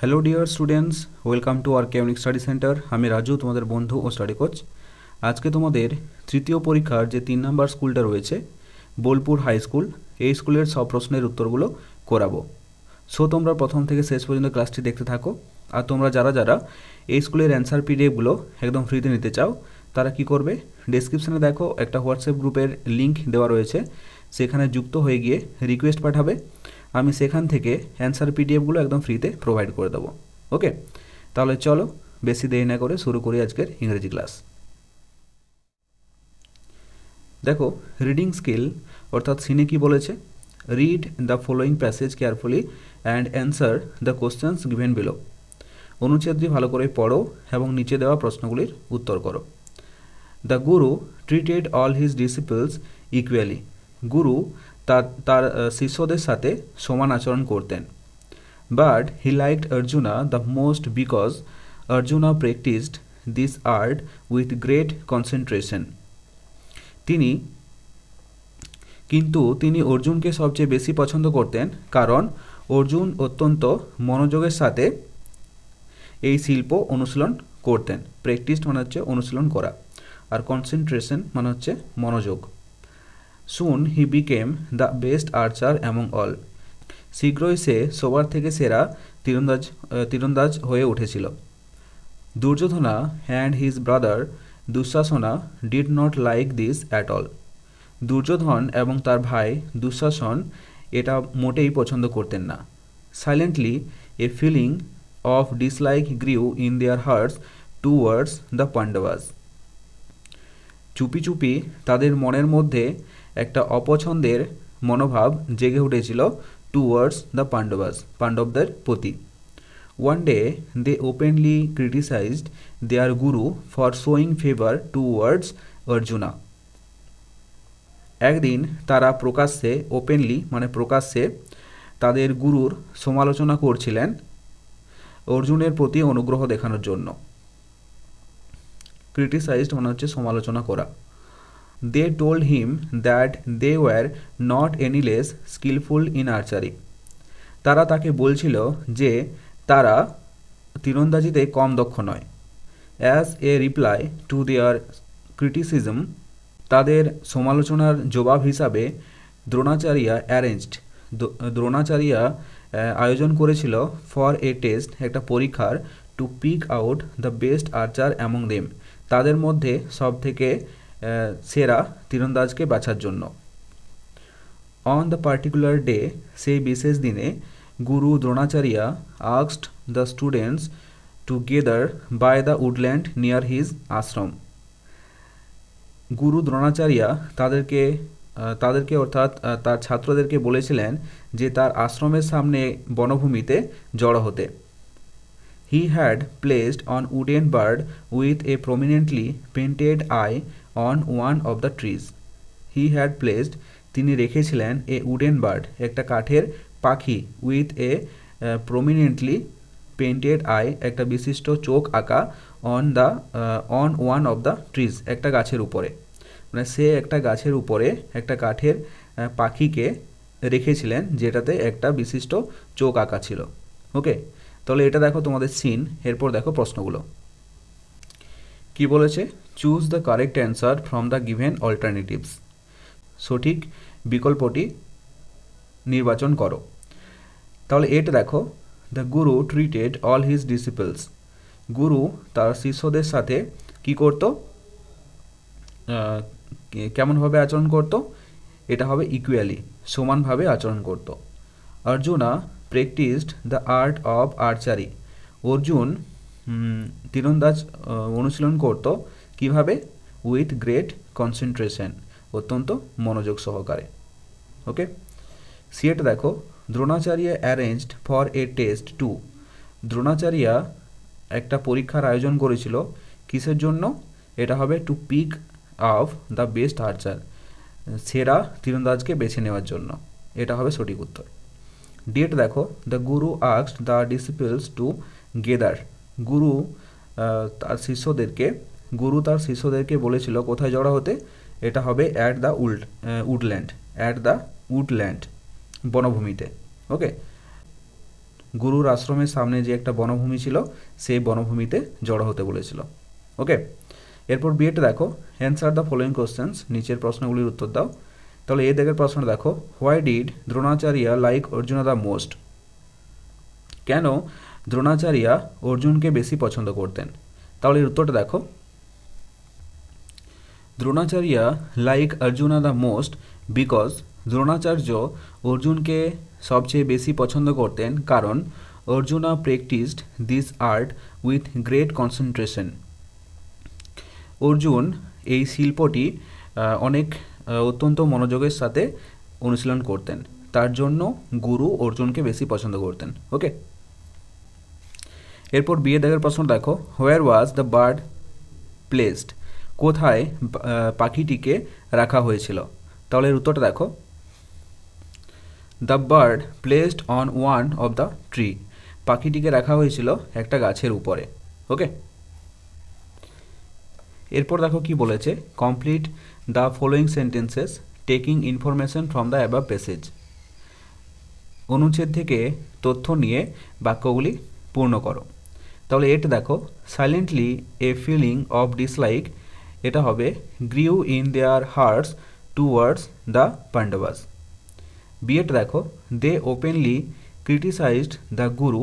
Hello dear students welcome to আর কেমনিক study centre আমি রাজু, তোমাদের বন্ধু ও স্টাডি কোচ আজকে তোমাদের তৃতীয় পরীক্ষার যে তিন নম্বর স্কুলটা রয়েছে, বোলপুর হাই স্কুল এই স্কুলের সব প্রশ্নের উত্তরগুলো করাবো। সো তোমরা প্রথম থেকে শেষ পর্যন্ত ক্লাসটি দেখতে থাকো। আর তোমরা যারা যারা এই স্কুলের অ্যান্সার পিডিএফগুলো একদম ফ্রিতে নিতে চাও, তারা কি করবে? ডেসক্রিপশানে দেখো একটা হোয়াটসঅ্যাপ গ্রুপের লিংক দেওয়া রয়েছে। সেখানে যুক্ত হয়ে গিয়ে রিকোয়েস্ট পাঠাবে। আমি সেখান থেকে অ্যান্সার পিডিএফগুলো একদম ফ্রিতে প্রোভাইড করে দেবো। ওকে তাহলে চলো, বেশি দেরি না করে শুরু করি আজকের ইংরেজি ক্লাস দেখো রিডিং স্কিল অর্থাৎ সিনে কি বলেছে? Read the following passage carefully and answer the questions given below অনুচ্ছেদটি ভালো করে পড়ো এবং নিচে দেওয়া প্রশ্নগুলির উত্তর করো। The guru treated all his disciples equally গুরু তার তার শিষ্যদের সাথে সমান আচরণ করতেন। But he liked Arjuna the most because Arjuna practised this art with great concentration তিনি, কিন্তু তিনি অর্জুনকে সবচেয়ে বেশি পছন্দ করতেন কারণ অর্জুন অত্যন্ত মনোযোগের সাথে এই শিল্প অনুশীলন করতেন। প্র্যাকটিস মানে হচ্ছে অনুশীলন করা। আর কনসেন্ট্রেশন মানে হচ্ছে মনোযোগ। Soon he became the best archer among all শীঘ্রই সে সবার থেকে সেরা তীরন্দাজ তীরন্দাজ হয়ে উঠেছিল। Duryodhana and his brother Dushasana did not like this at all Duryodhan এবং তার ভাই দুঃশাসন এটা মোটেই পছন্দ করতেন না। Silently a feeling of dislike grew in their hearts towards the Pandavas চুপি চুপি তাদের মনের মধ্যে একটা অপছন্দের মনোভাব জেগে উঠেছিল টুয়ার্ডস দ্য পাণ্ডবাস পাণ্ডবদের প্রতি। One day they openly criticised their guru for showing favour towards Arjuna একদিন তারা প্রকাশ্যে ওপেনলি মানে প্রকাশ্যে তাদের গুরুর সমালোচনা করছিলেন অর্জুনের প্রতি অনুগ্রহ দেখানোর জন্য। ক্রিটিসাইজড মানে হচ্ছে সমালোচনা করা। They told him that they were not any less skilful in archery তারা তাকে বলছিল যে, তারা তীরন্দাজিতে কম দক্ষ নয়। As a reply to their criticism তাদের সমালোচনার জবাব হিসাবে দ্রোণাচার্য অ্যারেঞ্জড দ্রোণাচার্য আয়োজন করেছিল ফর এ টেস্ট একটা পরীক্ষার to pick out the best archer among them তাদের মধ্যে সব থেকে সেরা তীরন্দাজকে বাছার জন্য। অন দ্য পার্টিকুলার ডে সেই বিশেষ দিনে গুরু Dronacharya আক্সড the students to gather by the woodland near his ashram Guru Dronacharya তাদেরকে তাদেরকে অর্থাৎ তার ছাত্রদেরকে বলেছিলেন যে তার আশ্রমের সামনে বনভূমিতে জড়ো হতে। He had placed on wooden bird with a prominently painted eye on one of the trees he had placed তিনি রেখেছিলেন এ উডেন বার্ড একটা কাঠের পাখি with a prominently painted eye একটা বিশিষ্ট চোখ আঁকা on the on one of the trees একটা গাছের উপরে। মানে সে একটা গাছের উপরে একটা কাঠের পাখিকে রেখেছিলেন যেটাতে একটা বিশিষ্ট চোখ আঁকা ছিল। ওকে তাহলে এটা দেখো তোমাদের সিন এরপর দেখো প্রশ্নগুলো। কি বলেছে? Choose the correct answer from the given alternatives সঠিক বিকল্পটি নির্বাচন করো। তাহলে এটা দেখো the Guru treated all his ডিসিপলস গুরু তার শিষ্যদের সাথে কি করত? কেমনভাবে আচরণ করত? এটা হবে ইকুয়ালি সমানভাবে আচরণ করত। Arjuna practised the art of archery Arjun তীরন্দাজ অনুশীলন করত কীভাবে? উইথ গ্রেট কনসেন্ট্রেশন অত্যন্ত মনোযোগ সহকারে। ওকে সিয়েট দেখো, Dronacharya arranged for a test to Dronacharya একটা পরীক্ষার আয়োজন করেছিল। কিসের জন্য? এটা হবে to pick of the best archer সেরা তীরন্দাজকে বেছে নেওয়ার জন্য। এটা হবে সঠিক উত্তর। ডেট দেখো দ্য গুরু আক্সড দ্য ডিসিপলস টু গেদার গুরু তার শিষ্যদেরকে, গুরু তার শিষ্যদেরকে বলেছিল, কোথায় জড়ো হতে? এটা হবে at the wood woodland at the woodland বনভূমিতে ওকে গুরুর আশ্রমের সামনে যে একটা বনভূমি ছিল, সেই বনভূমিতে জড়ো হতে বলেছিল ওকে এরপর বিয়েটা দেখো অ্যান্সার দ্য ফলোয়িং কোশ্চেন্স নিচের প্রশ্নগুলির উত্তর দাও। তাহলে এ দেখের প্রশ্ন দেখো why did Dronacharya like Arjuna the most কেন দ্রোণাচার্য অর্জুনকে বেশি পছন্দ করতেন। তাহলে এর উত্তরটা দেখো। Dronacharya like Arjuna the most because Dronacharya অর্জুনকে সবচেয়ে বেশি পছন্দ করতেন কারণ Arjuna practised this art with great concentration Arjun এই শিল্পটি অনেক অত্যন্ত মনোযোগের সাথে অনুশীলন করতেন। তার জন্য গুরু অর্জুনকে বেশি পছন্দ করতেন। ওকে এরপর বিয়ে দেখার প্রশ্ন দেখো। Where was the bird placed কোথায় পাখিটিকে রাখা হয়েছিল? তাহলে এর উত্তরটা দেখো। The bird placed on one of the tree পাখিটিকে রাখা হয়েছিল একটা গাছের উপরে। ওকে এরপর দেখো কি বলেছে। Complete the following sentences taking information from the above passage অনুচ্ছেদ থেকে তথ্য নিয়ে বাক্যগুলি পূর্ণ করো। তাহলে এটা দেখো silently a feeling of dislike এটা হবে grew in their hearts towards the Pandavas B Ed দেখো they openly criticised the guru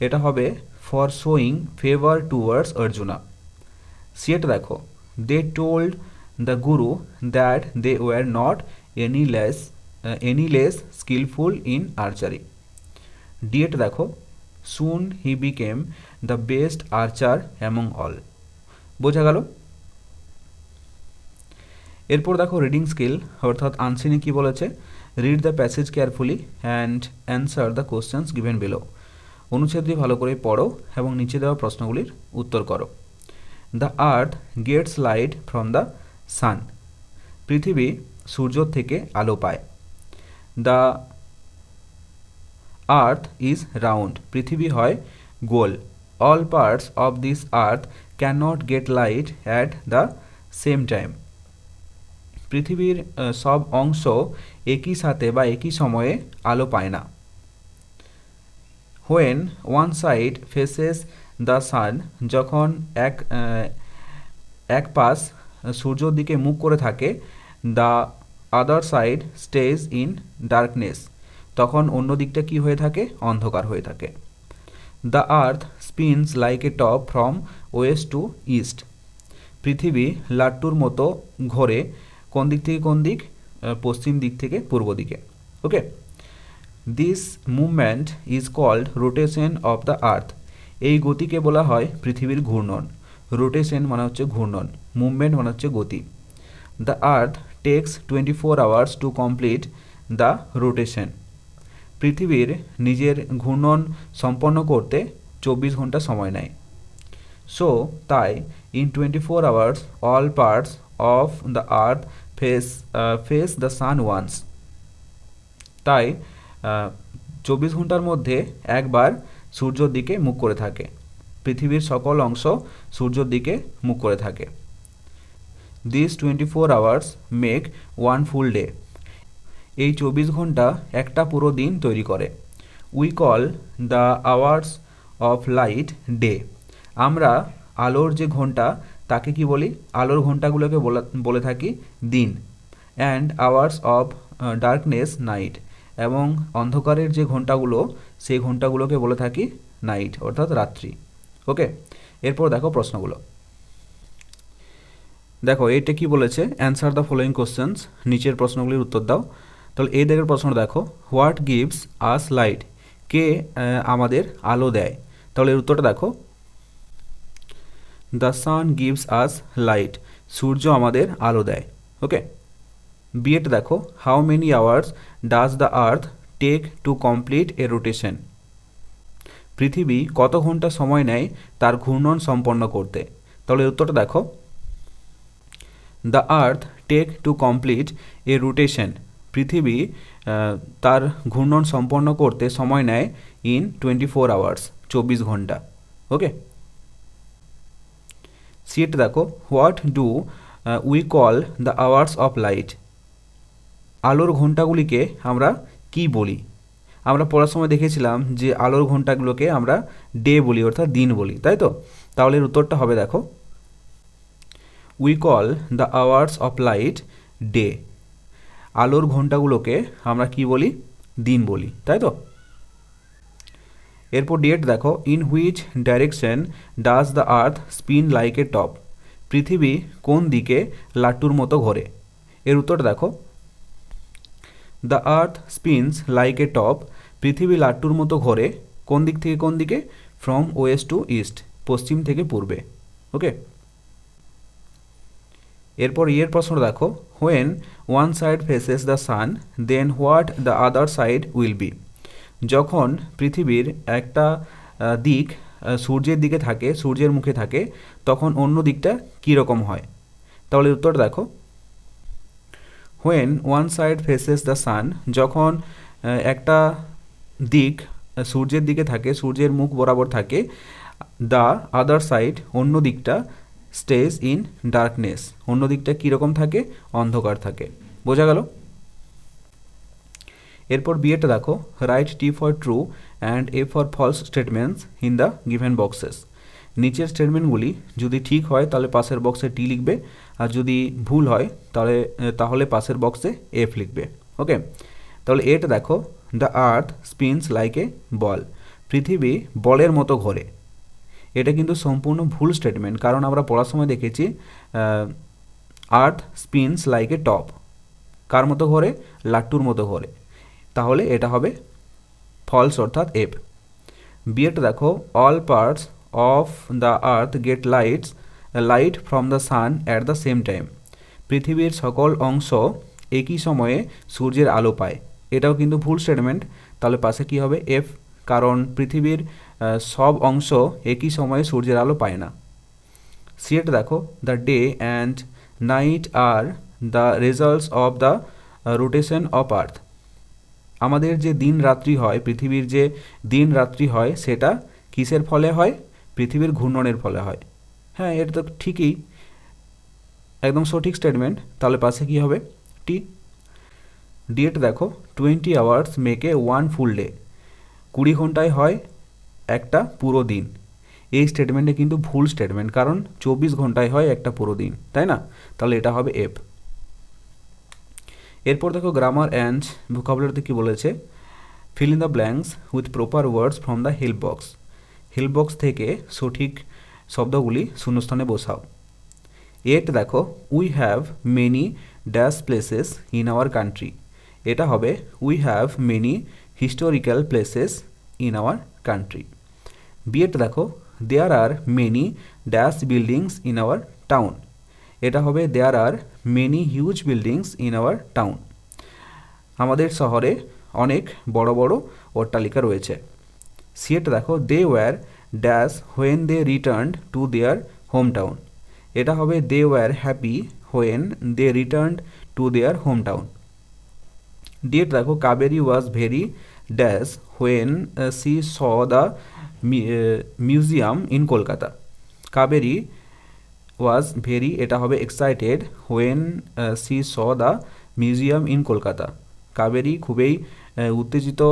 এটা হবে for showing favour towards Arjuna CEAT দেখো they told the guru that they were not any less any less skilful in archery ডিএট দেখো soon he became the best archer among all বোঝা গেল? এরপর দেখো reading skill অর্থাৎ আনসিনে কি বলেছে? Read the passage carefully and answer the questions given below অনুচ্ছেদটি ভালো করে পড়ো এবং নিচে দেওয়া প্রশ্নগুলির উত্তর করো। The earth gets light from the sun পৃথিবী সূর্য থেকে আলো পায়। দ্য আর্থ ইজ রাউন্ড পৃথিবী হয় গোল। All parts of this earth can not get light at the same time পৃথিবীর সব অংশ একই সাথে বা একই সময়ে আলো পায় না। When one side faces the sun যখন এক এক পাশ সূর্যর দিকে মুখ করে থাকে the other side stays in darkness তখন অন্য দিকটা কি হয়ে থাকে? অন্ধকার হয়ে থাকে। The earth spins like a top from west to east পৃথিবী লাট্টুর মতো ঘোরে কোন দিক থেকে কোন দিক? পশ্চিম দিক থেকে পূর্ব দিকে। Okay this movement is called rotation of the earth এই গতিকে বলা হয় পৃথিবীর ঘূর্ণন। রোটেশন মানে হচ্ছে ঘূর্ণন। মুভমেন্ট মানে হচ্ছে গতি। The earth takes twenty four hours to complete the rotation পৃথিবীর নিজের ঘূর্ণন সম্পন্ন করতে চব্বিশ ঘণ্টা সময় নেয়। সো তাই in twenty four hours all parts of the earth face face the sun once তাই চব্বিশ ঘণ্টার মধ্যে একবার সূর্যর দিকে মুখ করে থাকে। পৃথিবীর সকল অংশ সূর্যর দিকে মুখ করে থাকে। This twenty four hours make one full day এই চব্বিশ ঘণ্টা একটা পুরো দিন তৈরি করে। We call the hours of light day আমরা আলোর যে ঘণ্টা, তাকে কি বলি? আলোর ঘন্টাগুলোকে বলা- থাকি দিন। And hours of darkness night এবং অন্ধকারের যে ঘন্টাগুলো, সেই ঘন্টাগুলোকে বলে থাকি নাইট অর্থাৎ রাত্রি। ওকে এরপর দেখো প্রশ্নগুলো। দেখো, এটা কি বলেছে? অ্যান্সার দ্য ফলোয়িং কোশ্চেন্স নিচের প্রশ্নগুলির উত্তর দাও। তাহলে এই দেখের প্রশ্ন দেখো, হোয়াট গিভস আস লাইট? কে আমাদের আলো দেয়? তাহলে এর উত্তরটা দেখো, the sun gives us light, সূর্য আমাদের আলো দেয়। ওকে? বিএড দেখো, how many hours does the earth take to complete a rotation? পৃথিবী কত ঘণ্টা সময় নেয় তার ঘূর্ণন সম্পন্ন করতে? তাহলে উত্তরটা দেখো, the earth take to complete a rotation. পৃথিবী তার ঘূর্ণন সম্পন্ন করতে সময় নেয় ইন টোয়েন্টি ফোর আওয়ার্স চব্বিশ ঘণ্টা ওকে সিট দেখো what do we call the hours of light আলোর ঘন্টাগুলিকে আমরা কি বলি? আমরা পড়ার সময় দেখেছিলাম যে আলোর ঘন্টাগুলোকে আমরা ডে বলি, অর্থাৎ দিন বলি, তাই তো? তাহলে এর উত্তরটা হবে দেখো we call the hours of light day আলোর ঘন্টাগুলোকে আমরা কি বলি? দিন বলি, তাই তো? এরপর ডেট দেখো in which direction does the earth spin like a top পৃথিবী কোন দিকে লাট্টুর মতো ঘোরে? এর উত্তরটা দেখো the earth spins like a top পৃথিবী লাট্টুর মতো ঘোরে কোন দিক থেকে কোন দিকে? ফ্রম ওয়েস্ট টু ইস্ট পশ্চিম থেকে পূর্বে ওকে এরপর ইয়ের প্রশ্ন দেখো when one side faces the sun then what the other side will be যখন পৃথিবীর একটা দিক সূর্যের দিকে থাকে, সূর্যের মুখে থাকে, তখন অন্য দিকটা কীরকম হয়? তাহলে উত্তর দেখো। When one side faces the sun যখন একটা দিক সূর্যের দিকে থাকে, সূর্যের মুখ বরাবর থাকে দ্য আদার সাইড অন্য দিকটা স্টেজ ইন ডার্কনেস অন্য দিকটা কীরকম থাকে? অন্ধকার থাকে। বোঝা গেল? এরপর বিয়েটা দেখো। Write T for true and F for false statements in the given boxes নিচের স্টেটমেন্টগুলি যদি ঠিক হয়, তাহলে পাশের বক্সে টি লিখবে। আর যদি ভুল হয়, তাহলে তাহলে পাশের বক্সে এফ লিখবে। ওকে তাহলে এটা দেখো। The earth spins like a ball পৃথিবী বলের মতো ঘোরে। এটা কিন্তু সম্পূর্ণ ভুল স্টেটমেন্ট কারণ আমরা পড়ার সময় দেখেছি earth spins like a top কার মতো ঘোরে? লাট্টুর মতো ঘোরে। তাহলে এটা হবে ফলস অর্থাৎ এফ বিয়েটা দেখো all parts of the earth get lights light from the sun at the same time পৃথিবীর সকল অংশ একই সময়ে সূর্যের আলো পায়। এটাও কিন্তু ভুল স্টেটমেন্ট তাহলে পাশে কি হবে? এফ কারণ পৃথিবীর সব অংশ একই সময়ে সূর্যের আলো পায় না। সিয়েট দেখো the day and night are the results of the rotation of earth আমাদের যে দিন রাত্রি হয়, পৃথিবীর যে দিন রাত্রি হয়, সেটা কিসের ফলে হয়? পৃথিবীর ঘূর্ণনের ফলে হয়। হ্যাঁ এটা তো ঠিকই। একদম সঠিক স্টেটমেন্ট তাহলে পাশে কি হবে? টি ডেট দেখো twenty hours make one full day কুড়ি ঘন্টায় হয় একটা পুরো দিন। এই স্টেটমেন্টে কিন্তু ভুল স্টেটমেন্ট কারণ চব্বিশ ঘন্টায় হয় একটা পুরো দিন, তাই না? তাহলে এটা হবে এফ এরপর দেখো গ্রামার অ্যান্ড ভোকাবুলারিতে কী বলেছে? Fill in the blanks with proper words from the help box help box থেকে সঠিক শব্দগুলি শূন্যস্থানে বসাও। এট দেখো we have many dash places in our country এটা হবে we have many historical places in our country বিএট দেখো there are many dash buildings in our town এটা হবে there are many huge buildings in our town আমাদের শহরে অনেক বড় বড় অট্টালিকা রয়েছে। সিয়েট দেখো they were dash when they return to their home town এটা হবে they were happy when they return to their home town ডিয়েট দেখো Kaveri was very dash when she saw the museum in Kolkata. Kaveri was very, এটা হবে excited when she saw the museum in Kolkata. Kaveri খুবই উত্তেজিত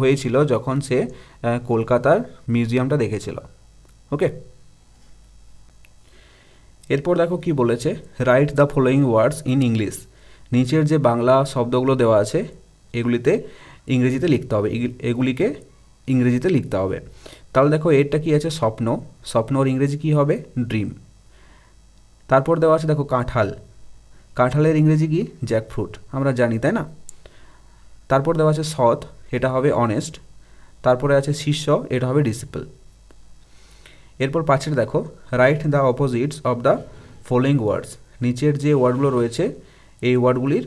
হয়েছিল যখন সে কলকাতার মিউজিয়ামটা দেখেছিল। ওকে? এরপর দেখো কি বলেছে write the following words in English নিচের যে বাংলা শব্দগুলো দেওয়া আছে, এগুলিতে ইংরেজিতে লিখতে হবে। এগুলিকে ইংরেজিতে লিখতে হবে। তাহলে দেখো, এরটা কি আছে? স্বপ্ন। স্বপ্নর ইংরেজি কি হবে? ড্রিম। তারপর দেওয়া আছে দেখো, কাঁঠাল। কাঁঠালের ইংরেজি কি? জ্যাকফ্রুট। আমরা জানি, তাই না? তারপর দেওয়া আছে সৎ, এটা হবে অনেস্ট তারপরে আছে শিষ্য, এটা হবে ডিসিপল এরপর পাঁচের দেখো write the opposites of the following words নিচের যে ওয়ার্ডগুলো রয়েছে, এই ওয়ার্ডগুলির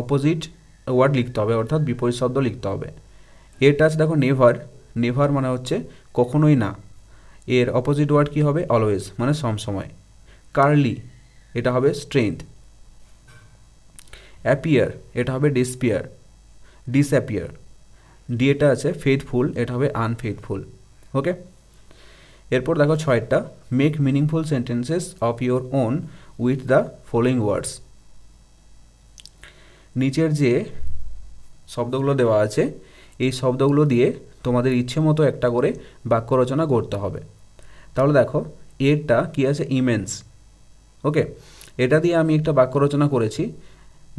অপোজিট ওয়ার্ড লিখতে হবে, অর্থাৎ বিপরীত শব্দ লিখতে হবে। এটা আছে দেখো নেভার নেভার মানে হচ্ছে কখনোই না। এর অপোজিট ওয়ার্ড কি হবে? অলওয়েজ মানে সবসময়। কার্লি এটা হবে স্ট্রেংথ অ্যাপিয়ার এটা হবে ডিসপিয়ার ডিসঅ্যাপিয়ার ডিএটা আছে ফেথফুল এটা হবে আনফেথফুল ওকে এরপর দেখো ছয়টা। Make meaningful sentences of your own with the following words নিচের যে শব্দগুলো দেওয়া আছে, এই শব্দগুলো দিয়ে তোমাদের ইচ্ছে মতো একটা করে বাক্য রচনা করতে হবে। তাহলে দেখো, এরটা কি আছে? Immense okay? এটা দিয়ে আমি একটা বাক্য রচনা করেছি।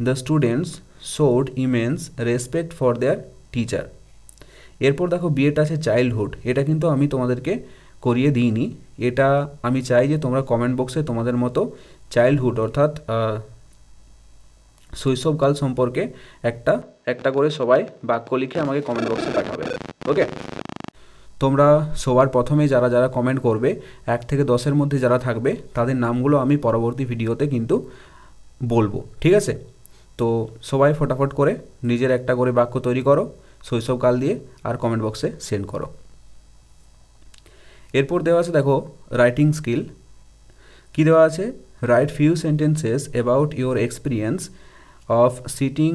The students showed immense respect for their teacher এরপর দেখো, বিয়েটা আছে চাইল্ডহুড এটা কিন্তু আমি তোমাদেরকে করিয়ে দিইনি। এটা আমি চাই যে তোমরা কমেন্ট বক্সে তোমাদের মতো চাইল্ডহুড অর্থাৎ শৈশবকাল সম্পর্কে একটা একটা করে সবাই বাক্য লিখে আমাকে কমেন্ট বক্সে পাঠাবে। ওকে তোমরা সবার প্রথমে যারা যারা কমেন্ট করবে, এক থেকে দশের মধ্যে যারা থাকবে, তাদের নামগুলো আমি পরবর্তী ভিডিওতে কিন্তু বলব, ঠিক আছে? তো সবাই ফটাফট করে নিজের একটা করে বাক্য তৈরি করো, শৈশবকাল দিয়ে আর কমেন্ট বক্সে সেন্ড করো। এরপর দেওয়া আছে দেখো রাইটিং স্কিল কি দেওয়া আছে? Write few sentences about your experience of sitting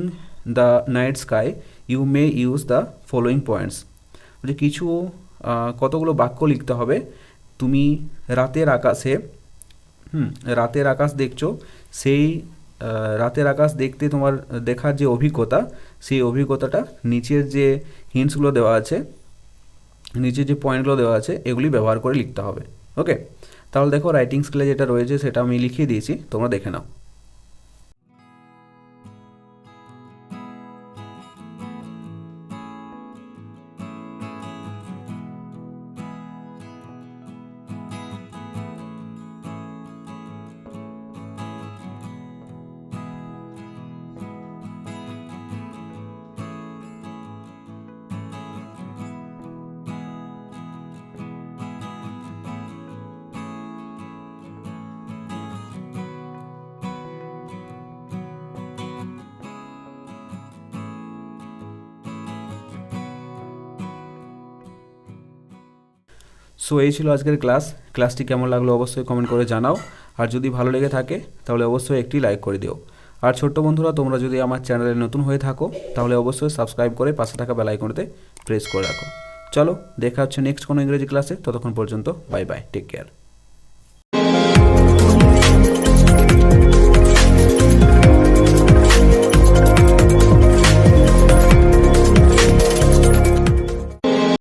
the night sky you may use the following points যে কিছু কতগুলো বাক্য লিখতে হবে? তুমি রাতের আকাশে, হুম, রাতের আকাশ দেখছ, সেই রাতের আকাশ দেখতে তোমার দেখার যে অভিজ্ঞতা, সেই অভিজ্ঞতাটা নিচের যে হিন্টসগুলো দেওয়া আছে, নিচের যে পয়েন্টগুলো দেওয়া আছে, এগুলি ব্যবহার করে লিখতে হবে। ওকে তাহলে দেখো রাইটিং স্কিলে যেটা রয়েছে, সেটা আমি লিখিয়ে দিয়েছি, তোমরা দেখে নাও। সো এই ছিল আজকের ক্লাস ক্লাসটি কেমন লাগল অবশ্যই কমেন্ট করে জানাও। আর যদি ভালো লেগে থাকে, তাহলে অবশ্যই একটি লাইক করে দিও। আর ছোট্ট বন্ধুরা, তোমরা যদি আমার চ্যানেলে নতুন হয়ে থাকো, তাহলে অবশ্যই সাবস্ক্রাইব করে পাশে থাকা বেল আইকনতে প্রেস করে রাখো। চলো, দেখা হচ্ছে নেক্সট কোনো ইংরেজি ক্লাসে ততক্ষণ পর্যন্ত বাই বাই টেক কেয়ার